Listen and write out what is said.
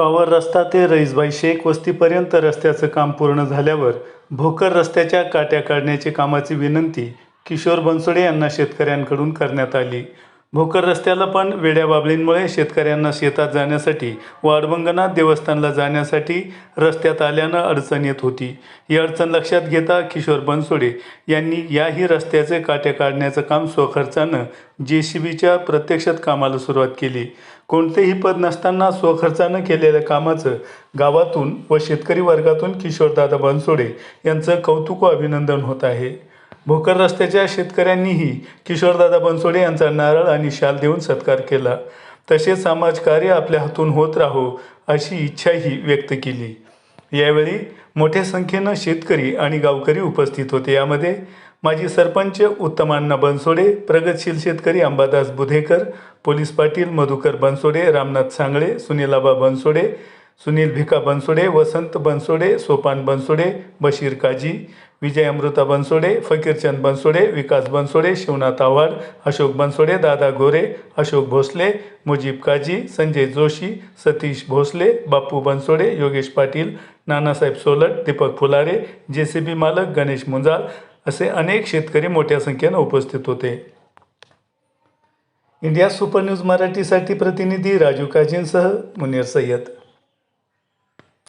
Tower रस्ता ते रईसबाई शेख वस्तीपर्यंत रस्त्याचं काम पूर्ण झाल्यावर भोकर रस्त्याच्या काट्या काढण्याची कामाची विनंती किशोर बनसोडे यांना शेतकऱ्यांकडून करण्यात आली. भोकर रस्त्याला पण वेड्या बाबलींमुळे शेतकऱ्यांना शेतात जाण्यासाठी व अडबंगनाथ देवस्थानला जाण्यासाठी रस्त्यात आल्यानं अडचण येत होती. ही अडचण लक्षात घेता किशोर बनसोडे यांनी याही रस्त्याचे काटे काढण्याचं काम स्वखर्चानं जे सी बीच्या प्रत्यक्षात कामाला सुरुवात केली. कोणतेही पद नसताना स्वखर्चानं केलेल्या कामाचं गावातून व शेतकरी वर्गातून किशोरदादा बनसोडे यांचं कौतुक व अभिनंदन होत आहे. भोकर रस्त्याच्या शेतकऱ्यांनीही किशोरदादा बनसोडे यांचा नारळ आणि शाल देऊन सत्कार केला. तसेच समाजकार्य आपल्या हातून होत राहो अशी इच्छाही व्यक्त केली. यावेळी मोठ्या संख्येनं शेतकरी आणि गावकरी उपस्थित होते. यामध्ये माजी सरपंच उत्तमांना बनसोडे प्रगतशील शेतकरी अंबादास बुधेकर पोलीस पाटील मधुकर बनसोडे रामनाथ सांगळे सुनीलाबा बनसोडे सुनील भिका बनसोडे वसंत बनसोडे सोपान बनसोडे बशीर काजी विजय अमृता बनसोडे फकीरचंद बनसोडे विकास बनसोडे शिवनाथ आव्हाड अशोक बनसोडे दादा गोरे अशोक भोसले मुजीब काजी संजय जोशी सतीश भोसले बापू बनसोडे योगेश पाटील नानासाहेब सोलट दीपक फुलारे जे सी बी मालक गणेश मुंजाल असे अनेक शेतकरी मोठ्या संख्येनं उपस्थित होते. इंडिया सुपर न्यूज मराठीसाठी प्रतिनिधी राजू काजींसह मुनीर सय्यद.